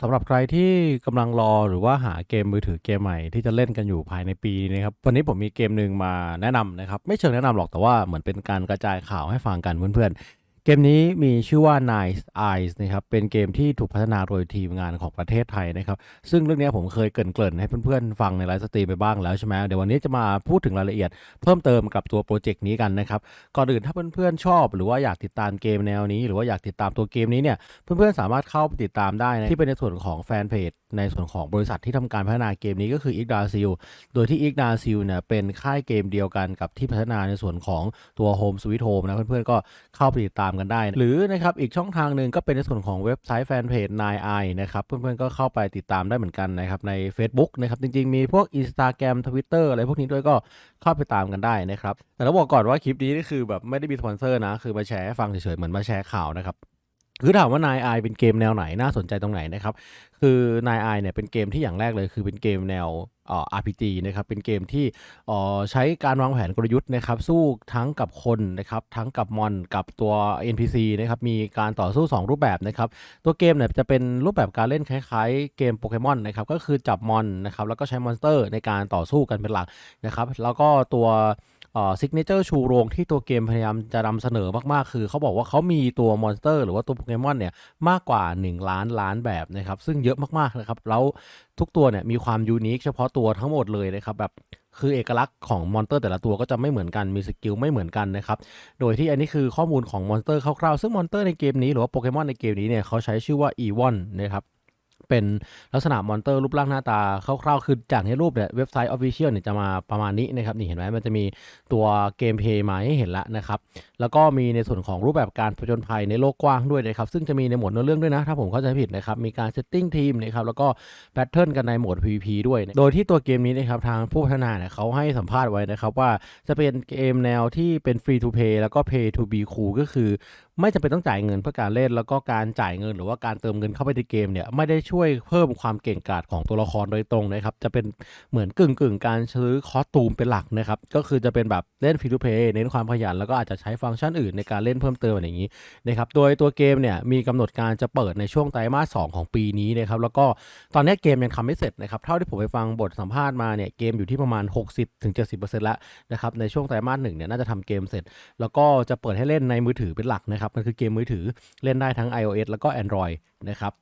สำหรับใครที่กำลังรอหรือว่าหาเกมมือถือเกมใหม่ที่จะเล่นกันอยู่ภายในปีนี้นะครับวันนี้ผมมีเกมหนึ่งมาแนะนำนะครับ ไม่เชิงแนะนำหรอกแต่ว่าเหมือนเป็นการกระจายข่าวให้ฟังกันเพื่อนๆ เกมนี้มีชื่อว่า Nice Eyes นะครับ เป็นเกมที่ถูกพัฒนาโดยทีมงานของประเทศไทยนะครับ ซึ่งเรื่องนี้ผมเคยเกริ่นๆให้เพื่อนๆ ฟังในไลฟ์สตรีมไปบ้างแล้วใช่ไหมเดี๋ยววันนี้จะมาพูดถึงรายละเอียดเพิ่มเติมกับตัวโปรเจกต์นี้กันนะครับ ก่อนอื่นถ้าเพื่อนๆ ชอบ หรือว่าอยากติดตามเกมแนวนี้ หรือว่าอยากติดตามตัวเกมนี้เนี่ย เพื่อนๆ สามารถเข้าไปติดตามได้นะที่เป็นในส่วนของแฟนเพจในส่วนของบริษัทที่ทำการพัฒนาเกมนี้ก็คือ i g d a s i l โดยที่ i g d a s i l เนี่ยเป็นค่ายเกมเดียวกันกับที่พัฒนาในส่วนของตัว Home Sweet Home นะเพื่อนๆก็เข้าไปติดตามกันได้ หรือนะครับอีกช่องทางหนึ่งก็เป็นในส่วนของเว็บไซต์แฟนเพจ9 i นะครับเพื่อนๆก็เข้าไปติดตามได้เหมือนกันนะครับใน Facebook นะครับจริงๆ มีพวก Instagram Twitter อะไรพวกนี้ด้วยก็เข้าไปตามกันได้นะครับแต่ต้องบอกก่อนว่าคลิปนี้นี่คือแบบไม่ได้มีสปอนเซอร์นะคือมาแชร์ฟังเฉยๆเหมือนมาแชร์ข่าวนะครับ คือถามว่านายไอเป็นเกมแนวไหนน่าสนใจตรงไหนนะครับ คือนายไอเนี่ยเป็นเกมที่อย่างแรกเลย คือเป็นเกมแนวอ่อ RPG นะครับเป็นเกมที่อ่อใช้การวางแผนกลยุทธ์นะครับสู้ทั้งกับคนนะครับทั้งกับมอนกับตัว NPC นะครับมีการต่อสู้ 2 รูปแบบนะครับตัวเกมเนี่ยจะเป็นรูปแบบการเล่นคล้ายๆ เกมโปเกมอนนะครับก็คือจับมอนนะครับแล้วก็ใช้มอนสเตอร์ในการต่อสู้กันเป็นหลักนะครับแล้วก็ตัว ซิกเนเจอร์ชูโรงที่ตัวเกมพยายามจะนำเสนอมากๆ คือเขาบอกว่าเขามีตัวมอนสเตอร์หรือว่าตัวโปเกมอนเนี่ยมากกว่า 1 ล้านล้านแบบนะครับซึ่งเยอะมากๆนะครับแล้วทุกตัวเนี่ยมีความยูนิคเฉพาะตัวทั้งหมดเลยนะครับแบบคือเอกลักษณ์ของมอนสเตอร์แต่ละตัวก็จะไม่เหมือนกัน มีสกิลไม่เหมือนกันนะครับ โดยที่อันนี้คือข้อมูลของมอนสเตอร์คร่าวๆ ซึ่งมอนสเตอร์ในเกมนี้หรือว่าโปเกมอนในเกมนี้เนี่ยเขาใช้ชื่อว่าอีวอนนะครับ เป็นลักษณะมอนเตอร์รูปร่างหน้าตาคร่าวๆคือจากในรูปเนี่ยเว็บไซต์ออฟฟิเชียลเนี่ยจะมาประมาณนี้นะครับนี่เห็นไหมมันจะมีตัวเกมเพย์มาให้เห็นละนะครับแล้วก็มีในส่วนของรูปแบบการผจญภัยในโลกกว้างด้วยนะครับ ซึ่งจะมีในหมวดเนื้อเรื่องด้วยนะ ถ้าผมเข้าใจผิดนะครับ มีการเซตติ้งทีมนะครับ แล้วก็แพทเทิร์นกันในโหมด PVP ด้วย โดยที่ตัวเกมนี้นะครับ ทางผู้พัฒนาเนี่ยเขาให้สัมภาษณ์ไว้นะครับ ว่าจะเป็นเกมแนวที่เป็นฟรีทูเพย์แล้วก็ pay to be cool ก็คือ ไม่จำเป็นต้องจ่ายเงินเพื่อการเล่น แล้วก็การจ่ายเงิน หรือว่าการเติมเงินเข้าไปในเกมเนี่ยไม่ได้ช่วยเพิ่มความเก่งกาจของตัวละครโดยตรงนะครับ จะเป็นเหมือนกึ่งกึ่งการซื้อคอสตูมเป็นหลักนะครับ ก็คือจะเป็นแบบเล่นฟรีทูเพย์เน้นความขยันแล้วก็อาจจะใช้ฟงก์ชันอื่นในการเล่นเพิ่มเติมอะไรอย่างนี้นะครับโดยตัวเกมเนี่ยมีกำหนดการจะเปิดในช่วงไตรมาส 2 ของปีนี้นะครับแล้วก็ตอนนี้เกมยังทำไม่เสร็จนะครับเท่าที่ผมไปฟังบทสัมภาษณ์มาเนี่ยเกมอยู่ที่ประมาณ 60-70%แล้วนะครับในช่วงไตรมาสหนึ่งเนี่ยน่าจะทำเกมเสร็จ แล้วก็จะเปิดให้เล่นในมือถือเป็นหลักนะครับมันคือเกมมือถือเล่นได้ทั้ง iOS แล้วก็ Android นะครับ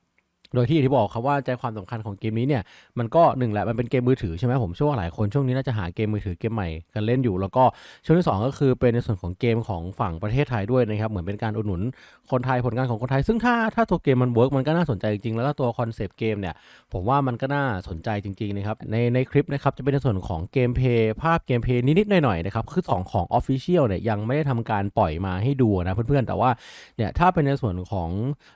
โดยที่ที่บอกครับว่าใจความสำคัญของเกมนี้เนี่ยมันก็หนึ่งแหละมันเป็นเกมมือถือใช่ไหมผมเชื่อว่าหลายคนช่วงนี้น่าจะหาเกมมือถือเกมใหม่กันเล่นอยู่ แล้วก็ช่วงที่สองก็คือเป็นในส่วนของเกมของฝั่งประเทศไทยด้วยนะครับเหมือนเป็นการอุดหนุนคนไทยผลงานของคนไทย ซึ่งถ้าถ้าตัวเกมมันเวิร์กมันก็น่าสนใจจริงๆแล้วก็ตัวคอนเซปต์เกมเนี่ยผมว่ามันก็น่าสนใจจริงๆนะครับในในคลิปนะครับจะเป็นในส่วนของเกมเพย์ภาพเกมเพย์นิดๆหน่อยๆนะครับคือสองของ Official เนี่ยยังไม่ได้ทำการปล่อยมาให้ดูนะเพื่อนๆแต่ว่าเนี่ยถ้าเป็นในส่วนของ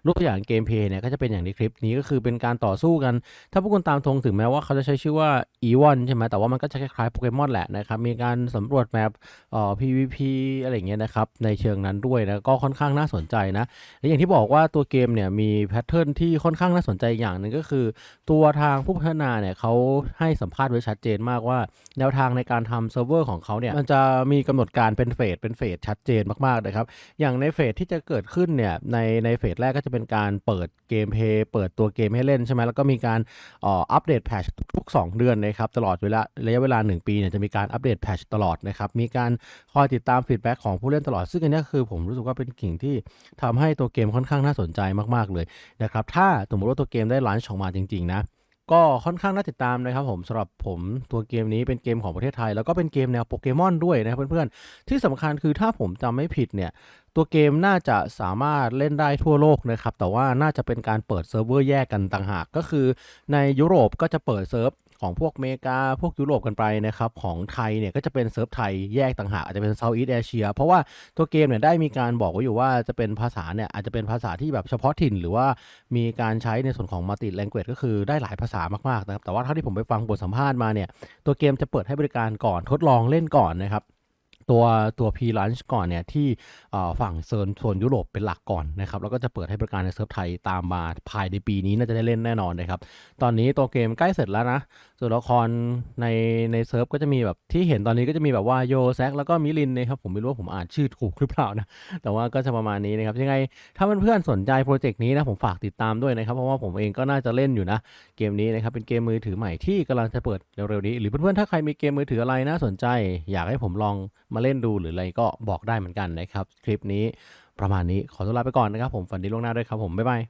รูปตัวอย่างเกมเพย์เนี่ยก็จะเป็นอย่างในคลิปนีก็คือเป็นการต่อสู้กัน ถ้าพวกคุณตามทงถึงแม้ว่าเขาจะใช้ชื่อว่า e วอนใช่ไหมแต่ว่ามันก็จะคล้ายๆโปเกมอนแหละนะครับมีการสำรวจแมปเอ่อ PVP อะไรเงี้ยนะครับในเชิงนั้นด้วยนะก็ค่อนข้างน่าสนใจนะและอย่างที่บอกว่าตัวเกมเนี่ยมีแพทเทิร์นที่ค่อนข้างน่าสนใจอย่างหนึ่งก็คือ ตัวทางผู้พัฒนาเนี่ยเขาให้สัมภาษณ์ไว้ชัดเจนมากว่า แนวทางในการทำเซิร์ฟเวอร์ของเขาเนี่ยมันจะมีกำหนดการเป็นเฟสเป็นเฟสชัดเจนมากๆนะครับอย่างในเฟสที่จะเกิดขึ้นเนี่ยในในเฟสแรกก็จะเป็นการเปิดเกมเพย์เปิดตัวเกมให้เล่นใช่ไหมแล้วก็มีการอัปเดตแพชทุก 2 เดือนนะครับตลอดเวลาระยะเวลา 1 ปีเนี่ยจะมีการอัปเดตแพชตลอดนะครับมีการคอยติดตามฟีดแบ็กของผู้เล่นตลอด ซึ่งอันนี้คือผมรู้สึกว่าเป็นกิ่งที่ทำให้ตัวเกมค่อนข้างน่าสนใจมากๆเลยนะครับถ้าสมมติว่าตัวเกมได้ลันช์ออกมาจริงๆนะ ก็ค่อนข้างน่าติดตามนะครับผมสำหรับผมตัวเกมนี้เป็นเกมของประเทศไทย แล้วก็เป็นเกมแนวโปเกมอนด้วยนะครับเพื่อนๆ ที่สำคัญคือถ้าผมจำไม่ผิดเนี่ย ตัวเกมน่าจะสามารถเล่นได้ทั่วโลกนะครับ แต่ว่าน่าจะเป็นการเปิดเซิร์ฟเวอร์แยกกันต่างหาก ก็คือในยุโรปก็จะเปิดเซิร์ฟ ของพวกเมกาพวกยุโรปกันไปนะครับของไทยเนี่ยก็จะเป็นเซิร์ฟไทยแยกต่างหากอาจจะเป็นเซาท์อีสเอเชียเพราะว่าตัวเกมเนี่ยได้มีการบอกไว้อยู่ว่าจะเป็นภาษาเนี่ยอาจจะเป็นภาษาที่แบบเฉพาะถิ่น หรือว่ามีการใช้ในส่วนของมัลติแลงเกจก็คือได้หลายภาษามากๆนะครับแต่ว่าเท่าที่ผมไปฟังบทสัมภาษณ์มาเนี่ยตัวเกมจะเปิดให้บริการก่อนทดลองเล่นก่อนนะครับ ตัวตัว p l a u n c h ก่อนเนี่ยที่ฝั่งโซนโซนยุโรปเป็นหลักก่อนนะครับแล้วก็จะเปิดให้บริการในเซิร์ฟไทยตามมาภายในปีนี้น่าจะได้เล่นแน่นอนนะครับ ตอนนี้ตัวเกมใกล้เสร็จแล้วนะตัวละครในในเซิร์ฟก็จะมีแบบที่เห็นตอนนี้ก็จะมีแบบว่าโยแซกแล้วก็มิลินนะครับผมไม่รู้ว่าผมอ่านชื่อถูกหรือเปล่านะแต่ว่าก็จะประมาณนี้นะครับยังไงถ้าเพื่อนๆสนใจโปรเจกต์นี้นะผมฝากติดตามด้วยนะครับเพราะว่าผมเองก็น่าจะเล่นอยู่นะเกมนี้นะครับเป็นเกมมือถือใหม่ที่กำลังจะเปิดเร็วๆนี้ หรือเพื่อนๆถ้าใครมีเกมมือถืออะไรน่าสนใจ อยากให้ผมลองมาเล่นดูหรืออะไรก็บอกได้เหมือนกันนะครับ คลิปนี้ประมาณนี้ขอตัวลาไปก่อนนะครับผมฝันดีล่วงหน้าด้วยครับผมบ๊ายบาย